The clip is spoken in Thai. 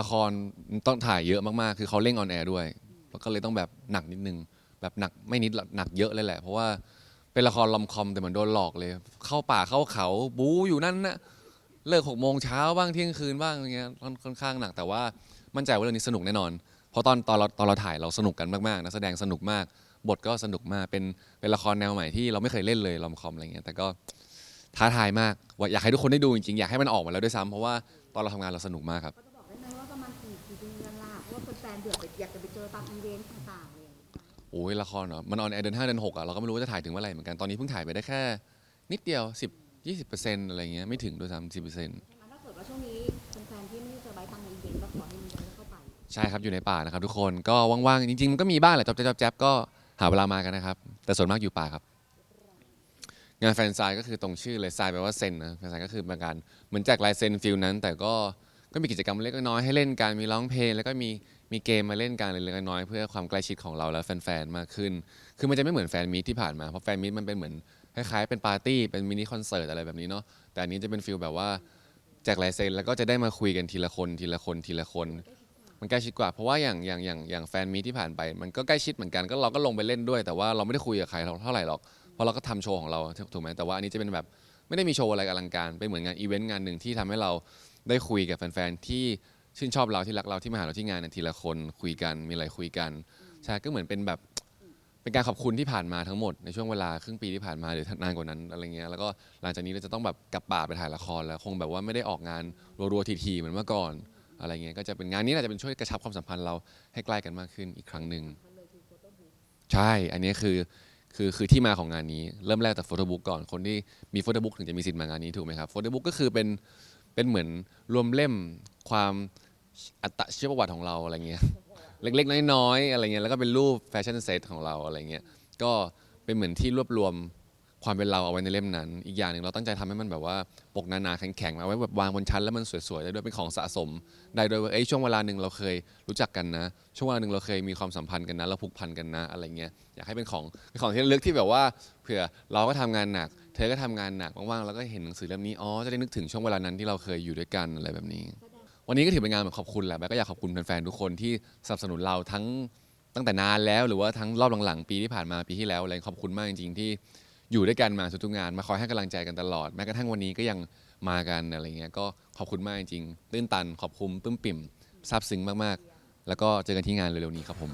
ละครต้องถ่ายเยอะมากๆ คือเขาเร่งออนแอร์ด้วยแล้วก็เลยต้องแบบหนักนิดนึง แบบหนักไม่นิดหรอกหนักเยอะเลยแหละ เพราะว่าเป็นละครลอมคอมแต่เหมือนโดนหลอกเลย เข้าป่าเข้าเขาบู๊อยู่นั่นนะเลิกหกโมงเช้าบ้างเที่ยงคืนบ้างอย่างเงี้ยค่อนค่อนข้างหนักแต่ว่ามั่นใจว่าเรื่องนี้สนุกแน่นอน เพราะตอนตอนเราตอนเราถ่ายเราสนุกกันมากๆนักแสดงสนุกมาก บทก็สนุกมากเป็นเป็นละครแนวใหม่ที่เราไม่เคยเล่นเลยลอมคอมอะไรเงี้ยแต่ก็ท้าทายมากว่าอยากให้ทุกคนได้ดูจริงๆอยากให้มันออกมาแล้วด้วยซ้ำเพราะว่าตอนเราทำงานเราสนุกมากครับ ว่าแฟนๆเบื่อไปอยากจะไปเจอตามอีเวนต์ต่างๆเลยโอ้ยละครเนาะมันออนแอร์เดือนห้าเดือนหกอะเราก็ไม่รู้ว่าจะถ่ายถึงเมื่อไหร่เหมือนกันตอนนี้เพิ่งถ่ายไปได้แค่ นิดเดียว10 20เปอร์เซ็นต์อะไรเงี้ยไม่ถึงด้วยซ้ำสิบเปอร์เซ็นต์งั้นถ้าเกิดว่าช่วงนี้แฟนๆที่ไม่ได้เจอไบร์ทตามอีเวนต์ก็ขอให้มีใจเข้าไปใช่ครับอยู่ในป่านะครับทุกคนก็ว่างๆจริงๆมันก็มีบ้างแหละจ๊อบแจ๊บจ๊อบแจ๊บก็หาเวลามากันนะครับแต่ส่วนมากอยู่ป่าครับ งานแฟนไซน์ก็คือตรงชื่อเลยไซน์แปลว่าเซ็นนะแฟนไซน์ก็คือเป็นการเหมือนแจกลายเซ็นฟิลนั้น แต่ก็ ก็มีกิจกรรมเล็กน้อยให้เล่นกันมีร้องเพลง แล้วก็มีมีเกมมาเล่นกันเล็กน้อยเพื่อความใกล้ชิดของเราและแฟนๆมากขึ้น คือมันจะไม่เหมือนแฟนมีตที่ผ่านมาเพราะแฟนมีตมันเป็นเหมือนคล้ายๆเป็นปาร์ตี้เป็นมินิคอนเสิร์ตอะไรแบบนี้เนาะแต่อันนี้จะเป็นฟิลแบบว่าแจกลายเซ็นแล้วก็จะได้มาคุยกันทีละคนทีละคนทีละคน มันใกล้ชิดกว่าเพราะว่าอย่างอย่างอย่างอย่างแฟนมีที่ผ่านไป มันก็ใกล้ชิดเหมือนกันก็เราก็ลงไปเล่นด้วย แต่ว่าเราไม่ได้คุยกับใครเท่าไหร่หรอกเพราะเราก็ทำโชว์ของเราถูกไหมแต่ว่าอันนี้จะเป็นแบบไม่ได้มีโชว์อะไรอลังการเป็นเหมือนงานอีเวนต์งานหนึ่งที่ทำให้เรา ได้คุยกับแฟนๆที่ชื่นชอบเราที่รักเราที่มาหาเราที่งานเนยทีละคนคุยกันมีอะไรคุยกันใช่ก็เหมือนเป็นแบบเป็นการขอบคุณที่ผ่านมาทั้งหมดในช่วงเวลาครึ่งปีที่ผ่านมาหรือนานกว่านั้นอะไรเงี้ยแล้วก็หลังจากนี้เราจะต้องแบบกลับป่าไปถ่ายละครแล้วคงแบบว่าไม่ได้ออกงานรัวๆทีๆเหมือนเมื่อก่อนอะไรเงี้ยก็จะเป็นงานนี้น่าจะเป็นช่วยกระชับความสัมพันธ์เราให้ใกล้กันมากขึ้นอีกครั้งหนึ่งใช่ อันนี้คือคือคือที่มาของงานนี้เริ่มแรกจากโฟโต้บุ๊กก่อนคนที่มีโฟโต้บุ๊กถึงจะมีสิทธิ์มางานนี้ถูกไหมครับโฟโต้บุ๊กก็คือเป็น เป็นเหมือนรวมเล่มความอัตชีวประวัติของเราอะไรเงี้ยเล็กๆ น้อยๆอะไรเงี้ยแล้วก็เป็นรูปแฟชั่นเซตของเราอะไรเงี้ยก็เป็นเหมือนที่รวบรวมความเป็นเราเอาไว้ในเล่มนั้น อีกอย่างหนึ่งเราตั้งใจทำให้มันแบบว่าปกหนาๆแข็งๆเอาไว้แบบวางบนชั้นแล้วมันสวยๆได้ด้วยเป็นของสะสม ได้ด้วยว่าเอ้ยช่วงเวลาหนึ่งเราเคยรู้จักกันนะ ช่วงเวลาหนึ่งเราเคยมีความสัมพันธ์กันนะเราผูกพันกันนะอะไรเงี้ยอยากให้เป็นของเป็นของที่ระลึกที่แบบว่าเผื่อเราก็ทำงานหนัก เธอก็ทำงานหนักว่างๆแล้วก็เห็นหนังสือเล่มนี้อ๋อจะได้นึกถึงช่วงเวลานั้นที่เราเคยอยู่ด้วยกันอะไรแบบนี้ วันนี้ก็ถือเป็นงานเหมือนขอบคุณแหละแบ๊กก็อยากขอบคุณแฟนๆทุกคนที่สนับสนุนเราทั้งตั้งแต่นานแล้วหรือว่าทั้งรอบหลังๆปีที่ผ่านมาปีที่แล้วอะไรขอบคุณมากจริงๆที่อยู่ด้วยกันมาทุกๆงานมาคอยให้กำลังใจกันตลอดแม้กระทั่งวันนี้ก็ยังมากันอะไรเงี้ยก็ขอบคุณมากจริงๆตื้นตันขอบคุณปลื้มปิ่มซาบซึ้งมากๆ แล้วก็เจอกันที่งานเร็วๆนี้ครับผม